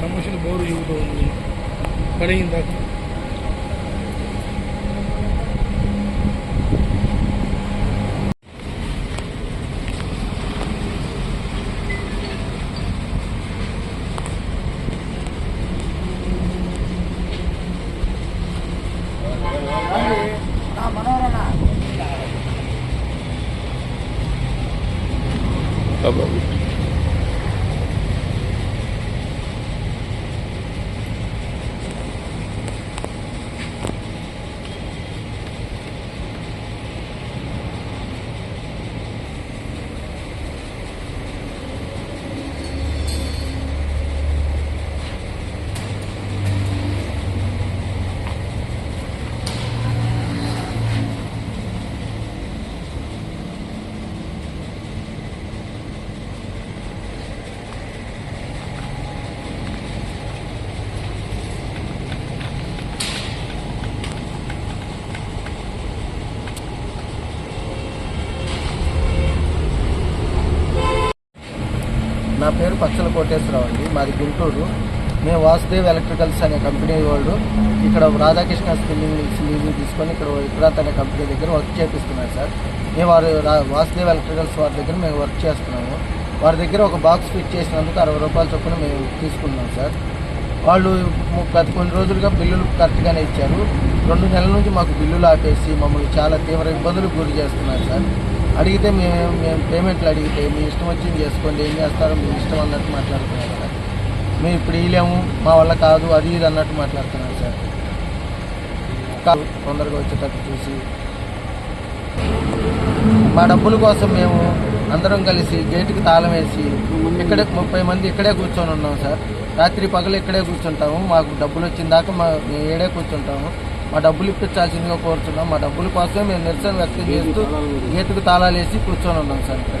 ಸಮಸ್ಯೆ ಬೋರು ಇವುದು ಒಂದು ಕಡೆಯಿಂದ Thank you. طبعا నా పేరు పచ్చల కోటేశ్వరరావు అండి. మాది గుంటూరు. మేము వాసుదేవ్ ఎలక్ట్రికల్స్ అనే కంపెనీ వాళ్ళు. ఇక్కడ రాధాకృష్ణ స్పిల్లింగ్ మిల్స్ లీజింగ్ తీసుకొని ఇక్కడ ఇక్కడ అనే కంపెనీ దగ్గర వర్క్ చేపిస్తున్నాం సార్. మేము వారు రా- వాసుదేవ్ ఎలక్ట్రికల్స్ వారి దగ్గర మేము వర్క్ చేస్తున్నాము. వారి దగ్గర ఒక బాక్స్ ఫిట్ చేసినందుకు అరవై రూపాయల చొప్పున మేము తీసుకున్నాం సార్. వాళ్ళు ము- గత కొన్ని రోజులుగా బిల్లులు కరెక్ట్గానే ఇచ్చారు. రెండు నెలల నుంచి మాకు బిల్లులు ఆపేసి మమ్మల్ని చాలా తీవ్ర ఇబ్బందులకు గురి చేస్తున్నారు సార్. అడిగితే మేము మేము పేమెంట్లు అడిగితే మీ ఇష్టం వచ్చింది చేసుకోండి ఏం చేస్తారో మీ ఇష్టం అన్నట్టు మాట్లాడుతున్నారు సార్. మేము ఇప్పుడు ఇయ్యలేము మా వల్ల కాదు అది ఇది అన్నట్టు మాట్లాడుతున్నారు సార్. తొందరగా వచ్చేటట్టు చూసి. మా డబ్బుల కోసం మేము అందరం కలిసి గేటుకి తాళం వేసి ఇక్కడే ముప్పై మంది ఇక్కడే కూర్చొని ఉన్నాం సార్. రాత్రి పగలు ఇక్కడే కూర్చుంటాము మాకు డబ్బులు వచ్చిన దాకా మా మేము ఏడే కూర్చుంటాము. మా డబ్బులు ఇప్పించాల్సిందిగా కోరుతున్నాం. మా డబ్బుల కోసమే మేము నిరసన వ్యక్తం చేస్తూ గేటుకు తాళాలు వేసి కూర్చొని ఉన్నాం సార్ ఇక్కడ.